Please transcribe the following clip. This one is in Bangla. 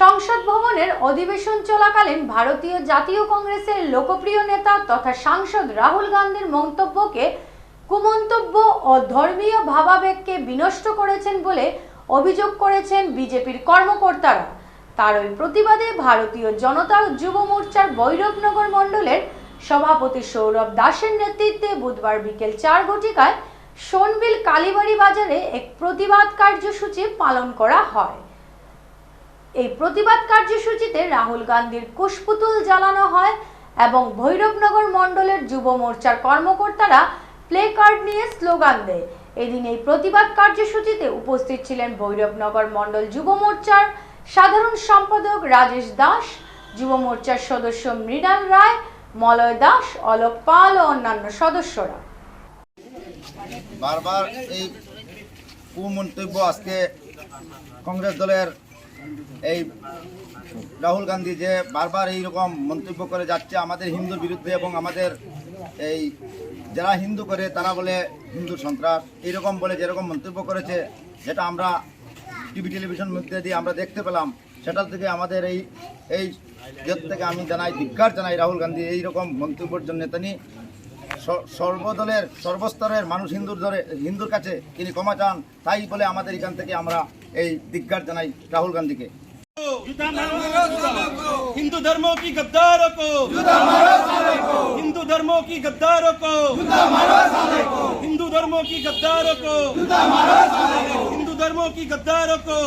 সংসদ ভবনের অধিবেশন চলাকালীন ভারতীয় জাতীয় কংগ্রেসের লোকপ্রিয় নেতা তথা সাংসদ রাহুল গান্ধীর মন্তব্যকে কুমন্তব্য ও ধর্মীয় ভাবাবেগকে বিনষ্ট করেছেন বলে অভিযোগ করেছেন বিজেপির কর্মকর্তারা। তার ওই প্রতিবাদে ভারতীয় জনতা যুব মোর্চার ভৈরবনগর মণ্ডলের সভাপতি সৌরভ দাসের নেতৃত্বে বুধবার বিকেল চার ঘটিকায় সোনবিল কালীবাড়ি বাজারে এক প্রতিবাদ কার্যসূচি পালন করা হয়। এই প্রতিবাদ কার্যসূচিতে রাহুল গান্ধীর কুশপুতুল জ্বালানো হয় এবং ভৈরবনগর মণ্ডলের যুব মোর্চার কর্মকর্তারা প্লে কার্ড নিয়ে স্লোগান দেয়। এদিন এই প্রতিবাদ কার্যসূচিতে উপস্থিত ছিলেন ভৈরবনগর মণ্ডল যুব মোর্চার সাধারণ সম্পাদক রাজেশ দাস, যুব মোর্চার সদস্য মৃণাল রায়, মলয় দাস, অলোক পাল ও অন্যান্য সদস্যরা। বারবার এই কুমন্তব্য আজকে কংগ্রেস দলের এই রাহুল গান্ধী যে বারবার এই রকম মন্তব্য করে যাচ্ছে, আমাদের হিন্দুর বিরুদ্ধে এবং আমাদের এই যারা হিন্দু করে তারা বলে হিন্দু সন্ত্রাস, এইরকম বলে যেরকম মন্তব্য করেছে, যেটা আমরা টিভি টেলিভিশন মধ্যে দিয়ে আমরা দেখতে পেলাম সেটার থেকে আমাদের এই এই ইয়ের থেকে আমি জানাই, ধিক্কার জানাই রাহুল গান্ধী এই রকম মন্তব্যের জন্য। তিনি সর্বদলের, সর্বস্তরের মানুষ হিন্দুর ধরে, হিন্দুর কাছে তিনি ক্ষমা চান, তাই বলে আমাদের এখান থেকে আমরা এই দিগ্গার জানাই রাহুল গান্ধীকে हिंदू धर्मों की गद्दारों को हिंदू धर्मों की गद्दारों को हिंदू धर्मों की गद्दारों को हिंदू धर्मों की गद्दारों को